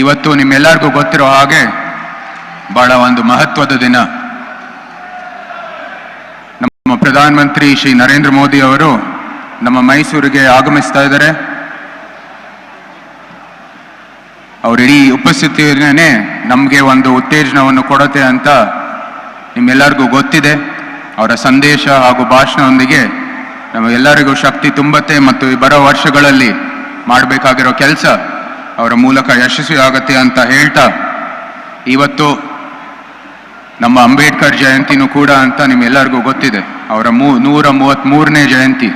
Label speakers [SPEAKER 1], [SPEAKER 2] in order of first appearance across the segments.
[SPEAKER 1] ಇವತ್ತು ನಿಮ್ಮೆಲ್ಲರಿಗೂ ಗೊತ್ತಿರೋ ಹಾಗೆ ಬಹಳ ಒಂದು ಮಹತ್ವದ ದಿನ. ನಮ್ಮ ಪ್ರಧಾನಮಂತ್ರಿ ಶ್ರೀ ನರೇಂದ್ರ ಮೋದಿ ಅವರು ನಮ್ಮ ಮೈಸೂರಿಗೆ ಆಗಮಿಸ್ತಾ ಇದ್ದಾರೆ. ಅವರಿಡೀ ಉಪಸ್ಥಿತಿಯೇ ನಮಗೆ ಒಂದು ಉತ್ತೇಜನವನ್ನು ಕೊಡುತ್ತೆ ಅಂತ ನಿಮ್ಮೆಲ್ಲರಿಗೂ ಗೊತ್ತಿದೆ. ಅವರ ಸಂದೇಶ ಹಾಗೂ ಭಾಷಣದೊಂದಿಗೆ ನಮಗೆಲ್ಲರಿಗೂ ಶಕ್ತಿ ತುಂಬತ್ತೆ ಮತ್ತು ಈ ಬರೋ ವರ್ಷಗಳಲ್ಲಿ ಮಾಡಬೇಕಾಗಿರೋ ಕೆಲಸ ಅವರ ಮೂಲಕ ಯಶಸ್ವಿ ಆಗತ್ತೆ ಅಂತ ಹೇಳ್ತಾ, ಇವತ್ತು ನಮ್ಮ ಅಂಬೇಡ್ಕರ್ ಜಯಂತಿನೂ ಕೂಡ ಅಂತ ನಿಮ್ಮೆಲ್ಲರಿಗೂ ಗೊತ್ತಿದೆ. ಅವರ ಮೂ, ನೂರ ಮೂವತ್ತ್ಮೂರನೇ ಜಯಂತಿ.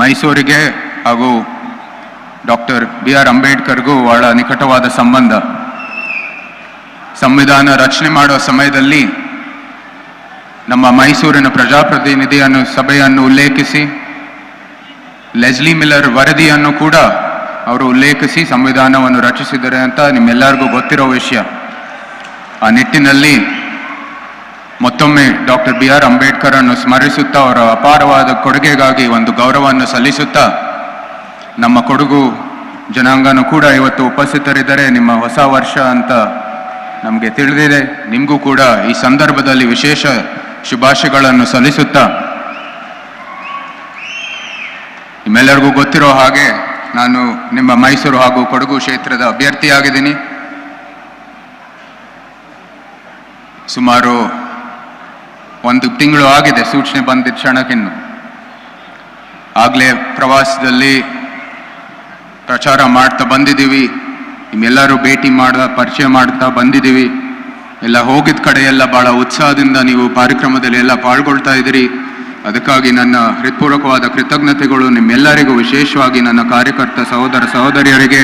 [SPEAKER 1] ಮೈಸೂರಿಗೆ ಹಾಗೂ ಡಾಕ್ಟರ್ ಬಿ ಆರ್ ಅಂಬೇಡ್ಕರ್ಗೂ ಬಹಳ ನಿಕಟವಾದ ಸಂಬಂಧ. ಸಂವಿಧಾನ ರಚನೆ ಮಾಡುವ ಸಮಯದಲ್ಲಿ ನಮ್ಮ ಮೈಸೂರಿನ ಪ್ರಜಾಪ್ರತಿನಿಧಿಯನ್ನು, ಸಭೆಯನ್ನು ಉಲ್ಲೇಖಿಸಿ ಲೆಜ್ಲಿ ಮಿಲ್ಲರ್ ವರದಿಯನ್ನು ಕೂಡ ಅವರು ಉಲ್ಲೇಖಿಸಿ ಸಂವಿಧಾನವನ್ನು ರಚಿಸಿದ್ದಾರೆ ಅಂತ ನಿಮ್ಮೆಲ್ಲರಿಗೂ ಗೊತ್ತಿರೋ ವಿಷಯ. ಆ ನಿಟ್ಟಿನಲ್ಲಿ ಮತ್ತೊಮ್ಮೆ ಡಾಕ್ಟರ್ ಬಿ ಆರ್ ಅಂಬೇಡ್ಕರ್ ಅನ್ನು ಸ್ಮರಿಸುತ್ತಾ ಅವರ ಅಪಾರವಾದ ಕೊಡುಗೆಗಾಗಿ ಒಂದು ಗೌರವವನ್ನು ಸಲ್ಲಿಸುತ್ತಾ ನಮ್ಮ ಕೊಡಗು ಜನಾಂಗನೂ ಕೂಡ ಇವತ್ತು ಉಪಸ್ಥಿತರಿದ್ದಾರೆ ನಿಮ್ಮ ಹೊಸ ವರ್ಷ ಅಂತ ನಮಗೆ ತಿಳಿದಿದೆ. ನಿಮಗೂ ಕೂಡ ಈ ಸಂದರ್ಭದಲ್ಲಿ ವಿಶೇಷ ಶುಭಾಶಯಗಳನ್ನು ಸಲ್ಲಿಸುತ್ತಾ ನಿಮ್ಮೆಲ್ಲರಿಗೂ ಗೊತ್ತಿರೋ ಹಾಗೆ ನಾನು ನಿಮ್ಮ ಮೈಸೂರು ಹಾಗೂ ಕೊಡಗು ಕ್ಷೇತ್ರದ ಅಭ್ಯರ್ಥಿಯಾಗಿದ್ದೀನಿ. ಸುಮಾರು ಒಂದು ತಿಂಗಳು ಆಗಿದೆ ಸೂಚನೆ ಬಂದಿದ್ದ ಕ್ಷಣಕ್ಕಿನ್ನು. ಆಗಲೇ ಪ್ರವಾಸದಲ್ಲಿ ಪ್ರಚಾರ ಮಾಡ್ತಾ ಬಂದಿದ್ದೀವಿ. ನಿಮ್ಮೆಲ್ಲರೂ ಭೇಟಿ ಮಾಡ ಪರಿಚಯ ಮಾಡ್ತಾ ಬಂದಿದ್ದೀವಿ. ಎಲ್ಲ ಹೋಗಿದ ಕಡೆ ಎಲ್ಲ ಭಾಳ ಉತ್ಸಾಹದಿಂದ ನೀವು ಕಾರ್ಯಕ್ರಮದಲ್ಲಿ ಎಲ್ಲ ಪಾಲ್ಗೊಳ್ತಾ ಇದ್ದೀರಿ. ಅದಕ್ಕಾಗಿ ನನ್ನ ಹೃತ್ಪೂರ್ವಕವಾದ ಕೃತಜ್ಞತೆಗಳು ನಿಮ್ಮೆಲ್ಲರಿಗೂ ವಿಶೇಷವಾಗಿ ನನ್ನ ಕಾರ್ಯಕರ್ತ ಸಹೋದರ ಸಹೋದರಿಯರಿಗೆ,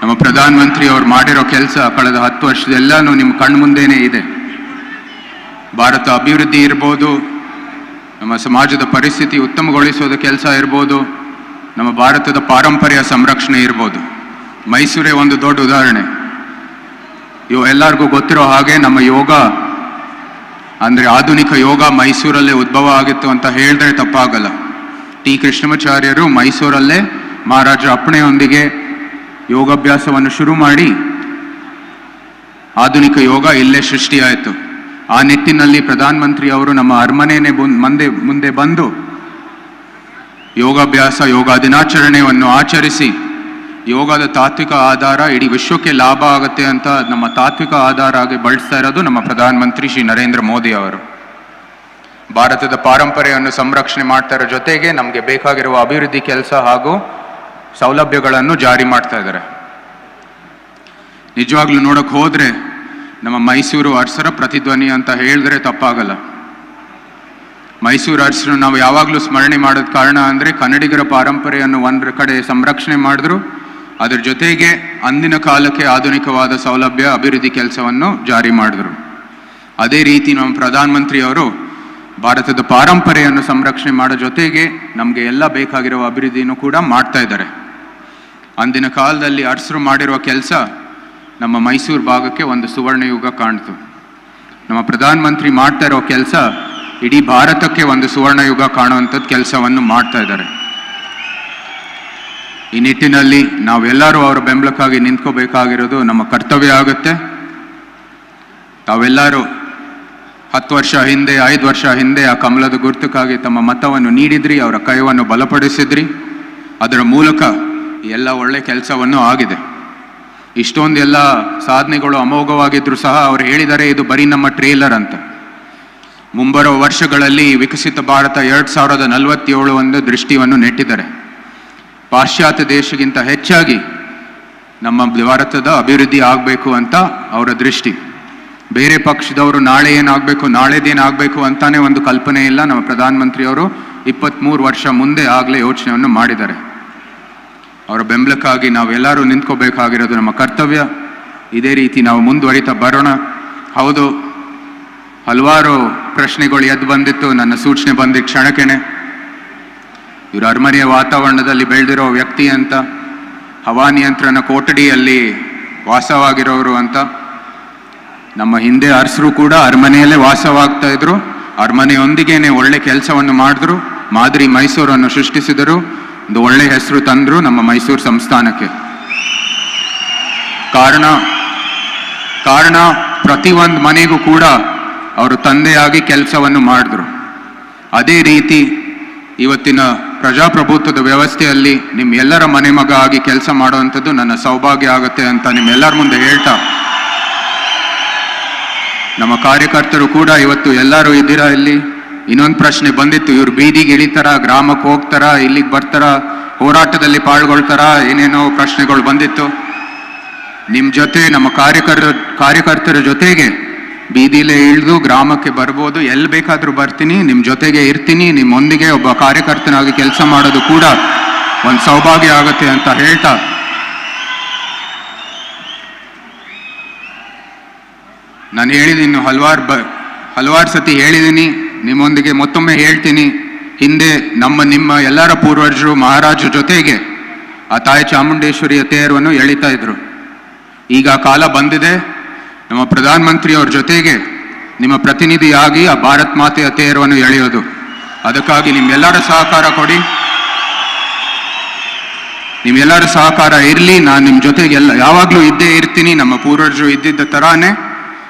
[SPEAKER 1] ನಮ್ಮ ಪ್ರಧಾನಮಂತ್ರಿ ಅವರು ಮಾಡಿರೋ ಕೆಲಸ ಕಳೆದ ಹತ್ತು ವರ್ಷದೆಲ್ಲಾನು ನಿಮ್ಮ ಕಣ್ಮುಂದೇನೆ ಇದೆ. ಭಾರತ ಅಭಿವೃದ್ಧಿ ಇರ್ಬೋದು, ನಮ್ಮ ಸಮಾಜದ ಪರಿಸ್ಥಿತಿ ಉತ್ತಮಗೊಳಿಸೋದ ಕೆಲಸ ಇರ್ಬೋದು, ನಮ್ಮ ಭಾರತದ ಪಾರಂಪರ್ಯ ಸಂರಕ್ಷಣೆ ಇರ್ಬೋದು. ಮೈಸೂರೇ ಒಂದು ದೊಡ್ಡ ಉದಾಹರಣೆ. ಇವು ಎಲ್ಲರಿಗೂ ಗೊತ್ತಿರೋ ಹಾಗೆ ನಮ್ಮ ಯೋಗ ಅಂದರೆ ಆಧುನಿಕ ಯೋಗ ಮೈಸೂರಲ್ಲೇ ಉದ್ಭವ ಆಗಿತ್ತು ಅಂತ ಹೇಳಿದ್ರೆ ತಪ್ಪಾಗಲ್ಲ. ಟಿ ಕೃಷ್ಣಮಾಚಾರ್ಯರು ಮೈಸೂರಲ್ಲೇ ಮಹಾರಾಜ ಅಪ್ಪಣೆಯೊಂದಿಗೆ ಯೋಗಾಭ್ಯಾಸವನ್ನು ಶುರು ಮಾಡಿ ಆಧುನಿಕ ಯೋಗ ಇಲ್ಲೇ ಸೃಷ್ಟಿಯಾಯಿತು. ಆ ನಿಟ್ಟಿನಲ್ಲಿ ಪ್ರಧಾನಮಂತ್ರಿ ಅವರು ನಮ್ಮ ಅರಮನೆಯೇ ಮುಂದೆ ಮುಂದೆ ಬಂದು ಯೋಗಾಭ್ಯಾಸ ಯೋಗ ದಿನಾಚರಣೆಯನ್ನು ಆಚರಿಸಿ ಯೋಗದ ತಾತ್ವಿಕ ಆಧಾರ ಇಡೀ ವಿಶ್ವಕ್ಕೆ ಲಾಭ ಆಗುತ್ತೆ ಅಂತ ನಮ್ಮ ತಾತ್ವಿಕ ಆಧಾರ ಆಗಿ ಬಳಸ್ತಾ ಇರೋದು ನಮ್ಮ ಪ್ರಧಾನಮಂತ್ರಿ ಶ್ರೀ ನರೇಂದ್ರ ಮೋದಿ ಅವರು. ಭಾರತದ ಪಾರಂಪರೆಯನ್ನು ಸಂರಕ್ಷಣೆ ಮಾಡ್ತಾ ಜೊತೆಗೆ ನಮಗೆ ಬೇಕಾಗಿರುವ ಅಭಿವೃದ್ಧಿ ಕೆಲಸ ಹಾಗೂ ಸೌಲಭ್ಯಗಳನ್ನು ಜಾರಿ ಮಾಡ್ತಾ ಇದ್ದಾರೆ. ನಿಜವಾಗ್ಲೂ ನೋಡಕ್ ಹೋದರೆ ನಮ್ಮ ಮೈಸೂರು ಅರಸರ ಪ್ರತಿಧ್ವನಿ ಅಂತ ಹೇಳಿದ್ರೆ ತಪ್ಪಾಗಲ್ಲ. ಮೈಸೂರು ಅರಸರು ನಾವು ಯಾವಾಗಲೂ ಸ್ಮರಣೆ ಮಾಡೋದ್ ಕಾರಣ ಅಂದರೆ ಕನ್ನಡಿಗರ ಪಾರಂಪರೆಯನ್ನು ಒಂದ್ರ ಕಡೆ ಸಂರಕ್ಷಣೆ ಮಾಡಿದ್ರು ಅದ್ರ ಜೊತೆಗೆ ಅಂದಿನ ಕಾಲಕ್ಕೆ ಆಧುನಿಕವಾದ ಸೌಲಭ್ಯ, ಅಭಿವೃದ್ಧಿ ಕೆಲಸವನ್ನು ಜಾರಿ ಮಾಡಿದರು. ಅದೇ ರೀತಿ ನಮ್ಮ ಪ್ರಧಾನಮಂತ್ರಿಯವರು ಭಾರತದ ಪಾರಂಪರೆಯನ್ನು ಸಂರಕ್ಷಣೆ ಮಾಡೋ ಜೊತೆಗೆ ನಮಗೆ ಎಲ್ಲ ಬೇಕಾಗಿರುವ ಅಭಿವೃದ್ಧಿಯನ್ನು ಕೂಡ ಮಾಡ್ತಾ ಇದ್ದಾರೆ. ಅಂದಿನ ಕಾಲದಲ್ಲಿ ಅರಸರು ಮಾಡಿರುವ ಕೆಲಸ ನಮ್ಮ ಮೈಸೂರು ಭಾಗಕ್ಕೆ ಒಂದು ಸುವರ್ಣ ಯುಗ ಕಾಣ್ತು. ನಮ್ಮ ಪ್ರಧಾನಮಂತ್ರಿ ಮಾಡ್ತಾ ಇರೋ ಕೆಲಸ ಇಡೀ ಭಾರತಕ್ಕೆ ಒಂದು ಸುವರ್ಣ ಯುಗ ಕಾಣುವಂಥದ್ದು ಕೆಲಸವನ್ನು ಮಾಡ್ತಾ ಇದ್ದಾರೆ. ಈ ನಿಟ್ಟಿನಲ್ಲಿ ನಾವೆಲ್ಲರೂ ಅವರ ಬೆಂಬಲಕ್ಕಾಗಿ ನಿಂತ್ಕೋಬೇಕಾಗಿರೋದು ನಮ್ಮ ಕರ್ತವ್ಯ ಆಗುತ್ತೆ. ತಾವೆಲ್ಲರೂ ಹತ್ತು ವರ್ಷ ಹಿಂದೆ, ಐದು ವರ್ಷ ಹಿಂದೆ ಆ ಕಮಲದ ಗುರುತಕ್ಕಾಗಿ ತಮ್ಮ ಮತವನ್ನು ನೀಡಿದ್ರಿ, ಅವರ ಕೈವನ್ನು ಬಲಪಡಿಸಿದ್ರಿ. ಅದರ ಮೂಲಕ ಎಲ್ಲ ಒಳ್ಳೆ ಕೆಲಸವನ್ನು ಆಗಿದೆ. ಇಷ್ಟೊಂದೆಲ್ಲ ಸಾಧನೆಗಳು ಅಮೋಘವಾಗಿದ್ದರೂ ಸಹ ಅವರು ಹೇಳಿದ್ದಾರೆ ಇದು ಬರೀ ನಮ್ಮ ಟ್ರೇಲರ್ ಅಂತ. ಮುಂಬರುವ ವರ್ಷಗಳಲ್ಲಿ ವಿಕಸಿತ ಭಾರತ ಎರಡು ಸಾವಿರದ ನಲವತ್ತೇಳು ಒಂದು ದೃಷ್ಟಿಯನ್ನು ನೆಟ್ಟಿದ್ದಾರೆ. ಪಾಶ್ಚಾತ್ಯ ದೇಶಕ್ಕಿಂತ ಹೆಚ್ಚಾಗಿ ನಮ್ಮ ಭಾರತದ ಅಭಿವೃದ್ಧಿ ಆಗಬೇಕು ಅಂತ ಅವರ ದೃಷ್ಟಿ. ಬೇರೆ ಪಕ್ಷದವರು ನಾಳೆ ಏನಾಗಬೇಕು, ನಾಳೆದೇನಾಗಬೇಕು ಅಂತಾನೆ ಒಂದು ಕಲ್ಪನೆ ಇಲ್ಲ. ನಮ್ಮ ಪ್ರಧಾನಮಂತ್ರಿಯವರು ಇಪ್ಪತ್ತ್ಮೂರು ವರ್ಷ ಮುಂದೆ ಆಗಲೇ ಯೋಚನೆಯನ್ನು ಮಾಡಿದ್ದಾರೆ. ಅವರ ಬೆಂಬಲಕ್ಕಾಗಿ ನಾವೆಲ್ಲರೂ ನಿಂತ್ಕೋಬೇಕಾಗಿರೋದು ನಮ್ಮ ಕರ್ತವ್ಯ. ಇದೇ ರೀತಿ ನಾವು ಮುಂದುವರಿತಾ ಬರೋಣ. ಹೌದು, ಹಲವಾರು ಪ್ರಶ್ನೆಗಳು ಎದ್ದು ಬಂದಿತ್ತು. ನನ್ನ ಸೂಚನೆ ಬಂದಿದ್ದ ಕ್ಷಣಕ್ಕೇನೆ. ಇವರು ಅರಮನೆಯ ವಾತಾವರಣದಲ್ಲಿ ಬೆಳೆದಿರೋ ವ್ಯಕ್ತಿ ಅಂತ ಹವಾನಿಯಂತ್ರಣ ಕೊಠಡಿಯಲ್ಲಿ ವಾಸವಾಗಿರೋರು ಅಂತ, ನಮ್ಮ ಹಿಂದೆ ಅರಸರು ಕೂಡ ಅರಮನೆಯಲ್ಲೇ ವಾಸವಾಗ್ತಾ ಇದ್ರು. ಅರಮನೆಯೊಂದಿಗೇನೆ ಒಳ್ಳೆ ಕೆಲಸವನ್ನು ಮಾಡಿದ್ರು, ಮಾದರಿ ಮೈಸೂರನ್ನು ಸೃಷ್ಟಿಸಿದರು, ಒಂದು ಒಳ್ಳೆ ಹೆಸರು ತಂದ್ರು ನಮ್ಮ ಮೈಸೂರು ಸಂಸ್ಥಾನಕ್ಕೆ. ಕಾರಣ ಕಾರಣ ಪ್ರತಿಯೊಂದು ಮನೆಗೂ ಕೂಡ ಅವರು ತಂದೆಯಾಗಿ ಕೆಲಸವನ್ನು ಮಾಡಿದ್ರು. ಅದೇ ರೀತಿ ಇವತ್ತಿನ ಪ್ರಜಾಪ್ರಭುತ್ವದ ವ್ಯವಸ್ಥೆಯಲ್ಲಿ ನಿಮ್ಮ ಎಲ್ಲರ ಮನೆ ಮಗ ಆಗಿ ಕೆಲಸ ಮಾಡುವಂಥದ್ದು ನನ್ನ ಸೌಭಾಗ್ಯ ಆಗುತ್ತೆ ಅಂತ ನಿಮ್ಮೆಲ್ಲರ ಮುಂದೆ ಹೇಳ್ತಾ. ನಮ್ಮ ಕಾರ್ಯಕರ್ತರು ಕೂಡ ಇವತ್ತು ಎಲ್ಲರೂ ಇದ್ದೀರಾ ಇಲ್ಲಿ? ಇನ್ನೊಂದು ಪ್ರಶ್ನೆ ಬಂದಿತ್ತು, ಇವ್ರು ಬೀದಿಗೆ ಇಳಿತಾರ, ಗ್ರಾಮಕ್ಕೆ ಹೋಗ್ತಾರ, ಇಲ್ಲಿಗೆ ಬರ್ತಾರ, ಹೋರಾಟದಲ್ಲಿ ಪಾಲ್ಗೊಳ್ತಾರ, ಏನೇನೋ ಪ್ರಶ್ನೆಗಳು ಬಂದಿತ್ತು. ನಿಮ್ಮ ಜೊತೆ ನಮ್ಮ ಕಾರ್ಯಕರ್ತರ ಕಾರ್ಯಕರ್ತರ ಜೊತೆಗೆ ಬೀದಿಲೇ ಇಳಿದು ಗ್ರಾಮಕ್ಕೆ ಬರ್ಬೋದು. ಎಲ್ಲಿ ಬೇಕಾದರೂ ಬರ್ತೀನಿ. ನಿಮ್ಮ ಜೊತೆಗೆ ಇರ್ತೀನಿ. ನಿಮ್ಮೊಂದಿಗೆ ಒಬ್ಬ ಕಾರ್ಯಕರ್ತನಾಗಿ ಕೆಲಸ ಮಾಡೋದು ಕೂಡ ಒಂದು ಸೌಭಾಗ್ಯ ಆಗುತ್ತೆ ಅಂತ ಹೇಳ್ತಾ. ನಾನು ಹೇಳಿದ್ದೀನಿ ಹಲವಾರು ಬ, ಹಲವಾರು ಸತಿ ಹೇಳಿದ್ದೀನಿ ನಿಮ್ಮೊಂದಿಗೆ ಮತ್ತೊಮ್ಮೆ ಹೇಳ್ತೀನಿ. ಹಿಂದೆ ನಮ್ಮ, ನಿಮ್ಮ ಎಲ್ಲರ ಪೂರ್ವಜರು ಮಹಾರಾಜರ ಜೊತೆಗೆ ಆ ತಾಯಿ ಚಾಮುಂಡೇಶ್ವರಿಯ ತೇರವನ್ನು ಎಳಿತಾ ಇದ್ರು. ಈಗ ಕಾಲ ಬಂದಿದೆ. ನಮ್ಮ ಪ್ರಧಾನಮಂತ್ರಿಯವ್ರ ಜೊತೆಗೆ ನಿಮ್ಮ ಪ್ರತಿನಿಧಿಯಾಗಿ ಆ ಭಾರತ್ ಮಾತೆಯ ತೇರವನ್ನು ಎಳೆಯೋದು. ಅದಕ್ಕಾಗಿ ನಿಮ್ಮೆಲ್ಲರ ಸಹಕಾರ ಕೊಡಿ. ನಿಮ್ಮೆಲ್ಲರ ಸಹಕಾರ ಇರಲಿ. ನಾನು ನಿಮ್ಮ ಜೊತೆಗೆ ಎಲ್ಲ ಯಾವಾಗಲೂ ಇದ್ದೇ ಇರ್ತೀನಿ. ನಮ್ಮ ಪೂರ್ವಜರು ಇದ್ದಿದ್ದ ತರಾನೇ.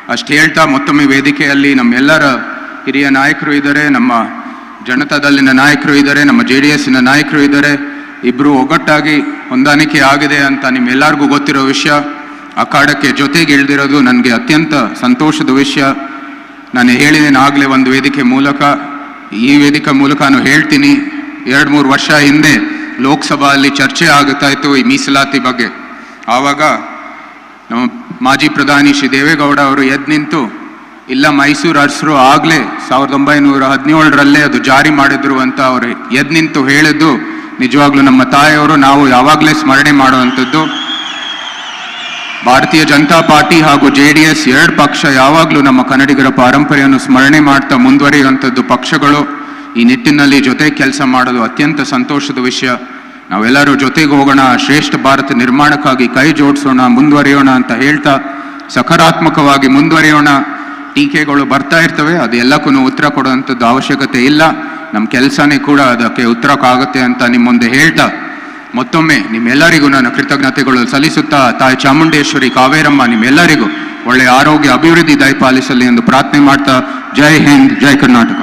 [SPEAKER 1] ಅಷ್ಟು ಹೇಳ್ತಾ ಮತ್ತೊಮ್ಮೆ ವೇದಿಕೆಯಲ್ಲಿ ನಮ್ಮೆಲ್ಲರ ಹಿರಿಯ ನಾಯಕರು ಇದ್ದಾರೆ. ನಮ್ಮ ಜನತಾದಲ್ಲಿನ ನಾಯಕರು ಇದ್ದಾರೆ. ನಮ್ಮ ಜೆ ಡಿ ಎಸ್ಸಿನ ನಾಯಕರು ಇದ್ದಾರೆ. ಇಬ್ಬರು ಒಗ್ಗಟ್ಟಾಗಿ ಹೊಂದಾಣಿಕೆ ಆಗಿದೆ ಅಂತ ನಿಮ್ಮೆಲ್ಲರಿಗೂ ಗೊತ್ತಿರೋ ವಿಷಯ. ಅಖಾಡಕ್ಕೆ ಜೊತೆಗೆ ಇಳ್ದಿರೋದು ನನಗೆ ಅತ್ಯಂತ ಸಂತೋಷದ ವಿಷಯ. ನಾನು ಹೇಳಿದ್ದೇನೆ ಆಗಲೇ ಒಂದು ವೇದಿಕೆ ಮೂಲಕ. ಈ ವೇದಿಕೆ ಮೂಲಕ ನಾನು ಹೇಳ್ತೀನಿ, ಎರಡು ಮೂರು ವರ್ಷ ಹಿಂದೆ ಲೋಕಸಭೆಯಲ್ಲಿ ಚರ್ಚೆ ಆಗುತ್ತಾ ಇತ್ತು ಈ ಮೀಸಲಾತಿ ಬಗ್ಗೆ. ಆವಾಗ ನಮ್ಮ ಮಾಜಿ ಪ್ರಧಾನಿ ಶ್ರೀ ದೇವೇಗೌಡ ಅವರು ಎದ್ದು ನಿಂತು, ಇಲ್ಲ ಮೈಸೂರು ಅರಸರು ಆಗಲೇ ಸಾವಿರದ ಒಂಬೈನೂರ ಹದಿನೇಳರಲ್ಲೇ ಅದು ಜಾರಿ ಮಾಡಿದ್ರು ಅಂತ ಅವರು ಎದ್ದು ನಿಂತು ಹೇಳಿದ್ದು, ನಿಜವಾಗ್ಲೂ ನಮ್ಮ ತಾಯಿಯವರು ನಾವು ಯಾವಾಗಲೇ ಸ್ಮರಣೆ ಮಾಡುವಂಥದ್ದು. ಭಾರತೀಯ ಜನತಾ ಪಾರ್ಟಿ ಹಾಗೂ ಜೆ ಡಿ ಎಸ್ ಎರಡು ಪಕ್ಷ ಯಾವಾಗಲೂ ನಮ್ಮ ಕನ್ನಡಿಗರ ಪಾರಂಪರೆಯನ್ನು ಸ್ಮರಣೆ ಮಾಡ್ತಾ ಮುಂದುವರಿಯುವಂಥದ್ದು ಪಕ್ಷಗಳು. ಈ ನಿಟ್ಟಿನಲ್ಲಿ ಜೊತೆ ಕೆಲಸ ಮಾಡೋದು ಅತ್ಯಂತ ಸಂತೋಷದ ವಿಷಯ. ನಾವೆಲ್ಲರೂ ಜೊತೆಗೆ ಹೋಗೋಣ, ಶ್ರೇಷ್ಠ ಭಾರತ ನಿರ್ಮಾಣಕ್ಕಾಗಿ ಕೈ ಜೋಡಿಸೋಣ, ಮುಂದುವರಿಯೋಣ ಅಂತ ಹೇಳ್ತಾ ಸಕಾರಾತ್ಮಕವಾಗಿ ಮುಂದುವರಿಯೋಣ. ಟೀಕೆಗಳು ಬರ್ತಾ ಇರ್ತವೆ, ಅದು ಎಲ್ಲಕ್ಕೂ ಉತ್ತರ ಕೊಡುವಂಥದ್ದು ಅವಶ್ಯಕತೆ ಇಲ್ಲ. ನಮ್ಮ ಕೆಲಸನೇ ಕೂಡ ಅದಕ್ಕೆ ಉತ್ತರಕ್ಕಾಗುತ್ತೆ ಅಂತ ನಿಮ್ಮ ಮುಂದೆ ಹೇಳ್ತಾ ಮತ್ತೊಮ್ಮೆ ನಿಮ್ಮೆಲ್ಲರಿಗೂ ನಾನು ಕೃತಜ್ಞತೆಗಳು ಸಲ್ಲಿಸುತ್ತಾ ತಾಯಿ ಚಾಮುಂಡೇಶ್ವರಿ ಕಾವೇರಮ್ಮ ನಿಮ್ಮೆಲ್ಲರಿಗೂ ಒಳ್ಳೆಯ ಆರೋಗ್ಯ, ಅಭಿವೃದ್ಧಿ ದಯಪಾಲಿಸಲಿ ಎಂದು ಪ್ರಾರ್ಥನೆ ಮಾಡ್ತಾ ಜೈ ಹಿಂದ್, ಜೈ ಕರ್ನಾಟಕ.